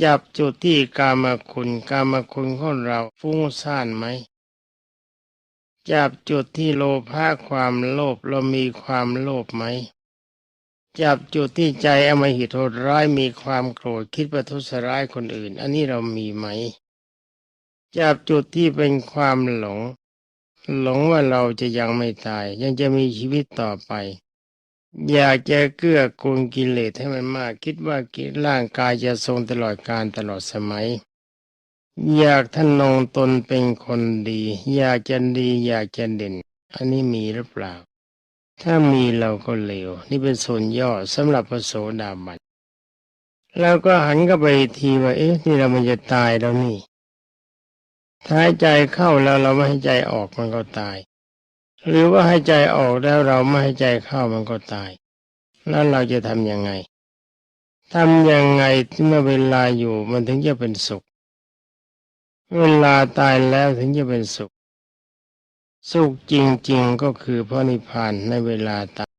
จับจุดที่กามคุณกามคุณของเราฟุ้งซ่านไหมจับจุดที่โลภะความโลภเรามีความโลภไหมจับจุดที่ใจอมหิตโหดร้ายมีความโกรธคิดประทุษร้ายคนอื่น อันนี้เรามีไหมจับจุดที่เป็นความหลง หลงว่าเราจะยังไม่ตาย ยังจะมีชีวิตต่อไป อยากจะเกื้อกูลกิเลสให้มันมาก คิดว่ากิร่างกายจะทรงตลอดการตลอดสมัย อยากท่านงตนเป็นคนดี อยากจะดี อยากจะเด่น อันนี้มีหรือเปล่า ถ้ามีเราก็เลว นี่เป็นส่วนย่อสำหรับพระโสดาบันแล้วก็หันก็ไปทีว่าเอ๊ะนี่เรามันจะตายแล้วนี่ถ้าใจเข้าแล้วเราไม่ให้ใจออกมันก็ตาย หรือว่าให้ใจออกแล้วเราไม่ให้ใจเข้ามันก็ตาย แล้วเราจะทำยังไงทำยังไงที่เมื่อเวลาอยู่มันถึงจะเป็นสุข เวลาตายแล้วถึงจะเป็นสุข สุขจริง ๆ ก็คือพระนิพพานในเวลาตาย